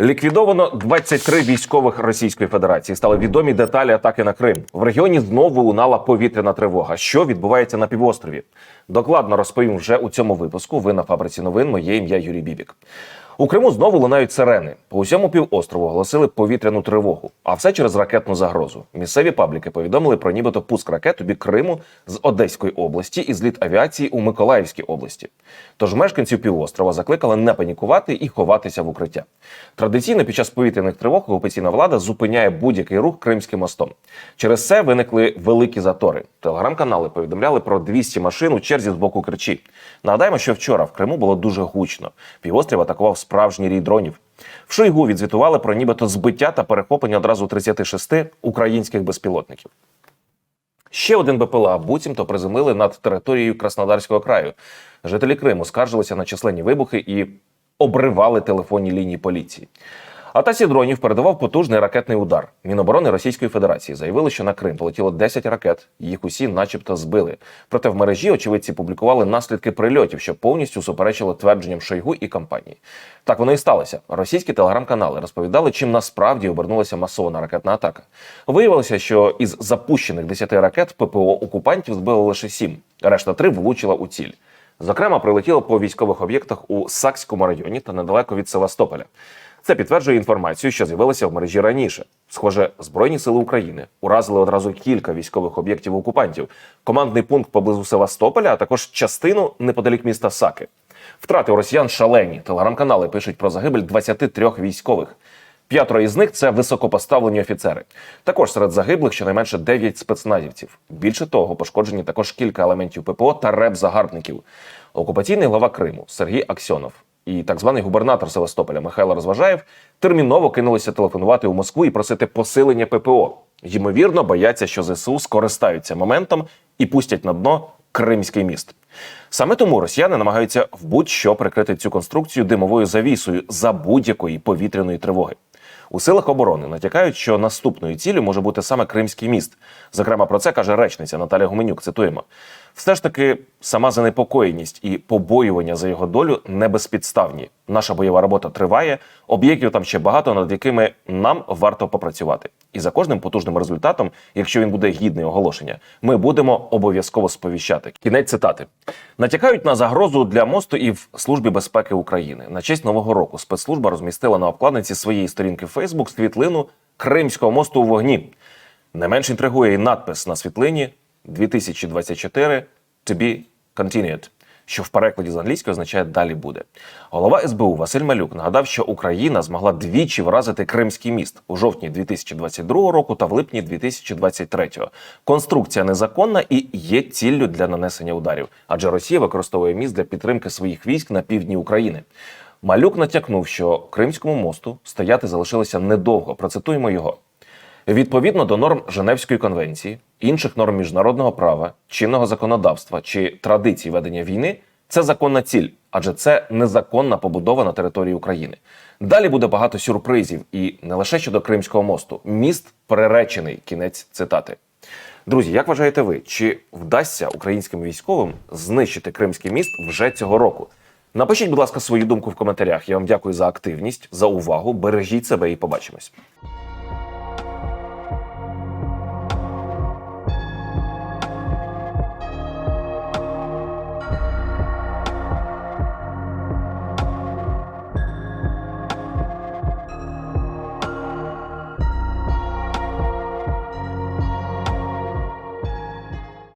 Ліквідовано 23 військових Російської Федерації. Стали відомі деталі атаки на Крим. В регіоні знову лунала повітряна тривога. Що відбувається на півострові? Докладно розповім вже у цьому випуску. Ви на фабриці новин. Моє ім'я Юрій Бібік. У Криму знову лунають сирени. По усьому півострову оголосили повітряну тривогу, а все через ракетну загрозу. Місцеві пабліки повідомили про нібито пуск ракет у бік Криму з Одеської області і зліт авіації у Миколаївській області. Тож мешканців півострова закликали не панікувати і ховатися в укриття. Традиційно під час повітряних тривог окупаційна влада зупиняє будь-який рух Кримським мостом. Через це виникли великі затори. Телеграм-канали повідомляли про 200 машин у черзі з боку Керчі. Нагадаємо, що вчора в Криму було дуже гучно. Півострів атакував справжній рій дронів. В Шойгу відзвітували про нібито збиття та перехоплення одразу 36 українських безпілотників. Ще один БПЛА буцімто приземлили над територією Краснодарського краю. Жителі Криму скаржилися на численні вибухи і обривали телефонні лінії поліції. Атаці дронів передавав потужний ракетний удар. Міноборони Російської Федерації заявили, що на Крим полетіло 10 ракет, їх усі, начебто, збили. Проте в мережі очевидці публікували наслідки прильотів, що повністю суперечило твердженням Шойгу і компанії. Так воно і сталося. Російські телеграм-канали розповідали, чим насправді обернулася масована ракетна атака. Виявилося, що із запущених 10 ракет ППО окупантів збили лише 7. Решта 3 влучила у ціль. Зокрема, прилетіло по військових об'єктах у Сакському районі та недалеко від Севастополя. Це підтверджує інформацію, що з'явилася в мережі раніше. Схоже, Збройні сили України уразили одразу кілька військових об'єктів окупантів, командний пункт поблизу Севастополя, а також частину неподалік міста Саки. Втрати у росіян шалені. Телеграм-канали пишуть про загибель 23 військових. П'ятеро із них це високопоставлені офіцери. Також серед загиблих щонайменше 9 спецназівців. Більше того, пошкоджені також кілька елементів ППО та реп-загарбників. Окупаційний глава Криму Сергій Аксьонов і так званий губернатор Севастополя Михайло Розважаєв терміново кинулися телефонувати у Москву і просити посилення ППО. Ймовірно, бояться, що ЗСУ скористаються моментом і пустять на дно Кримський міст. Саме тому росіяни намагаються в будь-що прикрити цю конструкцію димовою завісою за будь-якої повітряної тривоги. У силах оборони натякають, що наступною ціллю може бути саме Кримський міст. Зокрема, про це каже речниця Наталя Гуменюк. Цитуємо: все ж таки, сама занепокоєність і побоювання за його долю не безпідставні. Наша бойова робота триває. Об'єктів там ще багато, над якими нам варто попрацювати. І за кожним потужним результатом, якщо він буде гідний оголошення, ми будемо обов'язково сповіщати. Кінець цитати натякають на загрозу для мосту і в службі безпеки України. На честь нового року спецслужба розмістила на обкладинці своєї сторінки Facebook світлину Кримського мосту у вогні. Не менш інтригує і надпис на світлині 2024 to be continued, що в перекладі з англійської означає далі буде. Голова СБУ Василь Малюк нагадав, що Україна змогла двічі вразити Кримський міст у жовтні 2022 року та в липні 2023. Конструкція незаконна і є ціллю для нанесення ударів, адже Росія використовує міст для підтримки своїх військ на півдні України. Малюк натякнув, що Кримському мосту стояти залишилося недовго. Процитуємо його. Відповідно до норм Женевської конвенції, інших норм міжнародного права, чинного законодавства чи традицій ведення війни, це законна ціль, адже це незаконна побудова на території України. Далі буде багато сюрпризів, і не лише щодо Кримського мосту. Міст приречений. Кінець цитати. Друзі, як вважаєте ви, чи вдасться українським військовим знищити Кримський міст вже цього року? Напишіть, будь ласка, свою думку в коментарях. Я вам дякую за активність, за увагу. Бережіть себе і побачимось.